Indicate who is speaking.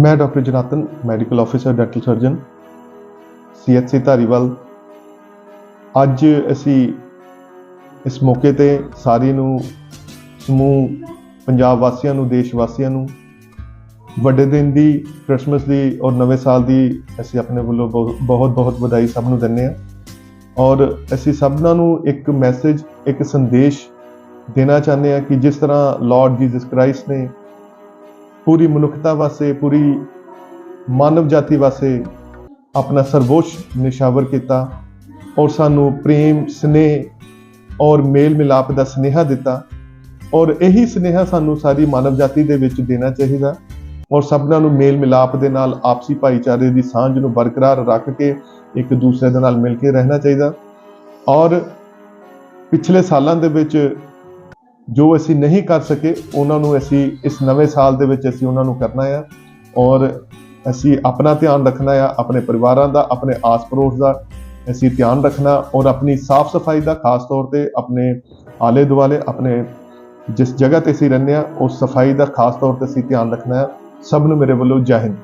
Speaker 1: ਮੈਂ doctor Jonathan medical officer, dental surgeon, C H C Dhariwal. ਅੱਜ ਅਸੀਂ ਇਸ ਮੌਕੇ ਤੇ ਸਾਰੀ ਨੂੰ ਸਮੂਹ ਪੰਜਾਬ ਵਾਸੀਆਂ ਨੂੰ, ਦੇਸ਼ ਵਾਸੀਆਂ ਨੂੰ ਵੱਡੇ ਦਿਨ ਦੀ ਕ੍ਰਿਸਮਸ ਦੀ ਔਰ ਨਵੇਂ ਸਾਲ ਦੀ ਅਸੀਂ ਆਪਣੇ ਵੱਲੋਂ ਬਹੁਤ ਬਹੁਤ ਵਧਾਈ ਸਭ ਨੂੰ ਦਿੰਦੇ ਹਾਂ। ਔਰ ਅਸੀਂ ਸਭਨਾਂ ਨੂੰ ਇੱਕ ਮੈਸੇਜ ਇੱਕ ਸੰਦੇਸ਼ ਦੇਣਾ ਚਾਹੁੰਦੇ ਹਾਂ ਕਿ ਜਿਸ ਤਰ੍ਹਾਂ ਲਾਰਡ ਜੀਸਸ ਕ੍ਰਾਈਸਟ ਨੇ ਪੂਰੀ ਮਨੁੱਖਤਾ ਵਾਸਤੇ, ਪੂਰੀ ਮਾਨਵ ਜਾਤੀ ਵਾਸਤੇ ਆਪਣਾ ਸਰਵੋਸ਼ ਨਿਸ਼ਾਵਰ ਕੀਤਾ ਔਰ ਸਾਨੂੰ ਪ੍ਰੇਮ, ਸਨੇਹ ਔਰ ਮੇਲ ਮਿਲਾਪ ਦਾ ਸਨੇਹਾ ਦਿੱਤਾ ਔਰ ਇਹੀ ਸਨੇਹਾ ਸਾਨੂੰ ਸਾਰੀ ਮਾਨਵ ਜਾਤੀ ਦੇ ਵਿੱਚ ਦੇਣਾ ਚਾਹੀਦਾ ਔਰ ਸਭਨਾਂ ਨੂੰ ਮੇਲ ਮਿਲਾਪ ਦੇ ਨਾਲ, ਆਪਸੀ ਭਾਈਚਾਰੇ ਦੀ ਸਾਂਝ ਨੂੰ ਬਰਕਰਾਰ ਰੱਖ ਕੇ ਇੱਕ ਦੂਸਰੇ ਦੇ ਨਾਲ ਮਿਲ ਕੇ ਰਹਿਣਾ ਚਾਹੀਦਾ ਔਰ ਪਿਛਲੇ ਸਾਲਾਂ ਦੇ ਵਿੱਚ ਜੋ ਅਸੀਂ ਨਹੀਂ ਕਰ ਸਕੇ, ਉਹਨਾਂ ਨੂੰ ਅਸੀਂ ਇਸ ਨਵੇਂ ਸਾਲ ਦੇ ਵਿੱਚ ਅਸੀਂ ਉਹਨਾਂ ਨੂੰ ਕਰਨਾ ਆ। ਔਰ ਅਸੀਂ ਆਪਣਾ ਧਿਆਨ ਰੱਖਣਾ ਆ, ਆਪਣੇ ਪਰਿਵਾਰਾਂ ਦਾ, ਆਪਣੇ ਆਸ-ਪੜੋਸ ਦਾ ਅਸੀਂ ਧਿਆਨ ਰੱਖਣਾ ਔਰ ਆਪਣੀ ਸਾਫ਼ ਸਫ਼ਾਈ ਦਾ, ਖਾਸ ਤੌਰ ਤੇ ਆਪਣੇ ਆਲੇ ਦੁਆਲੇ ਆਪਣੇ ਜਿਸ ਜਗ੍ਹਾ ਤੇ ਅਸੀਂ ਰਹਿੰਦੇ ਆ, ਉਸ ਸਫ਼ਾਈ ਦਾ ਖਾਸ ਤੌਰ ਤੇ ਅਸੀਂ ਧਿਆਨ ਰੱਖਣਾ ਹੈ ਸਭ ਨੂੰ ਮੇਰੇ ਵੱਲੋਂ ਜੈ ਹਿੰਦ।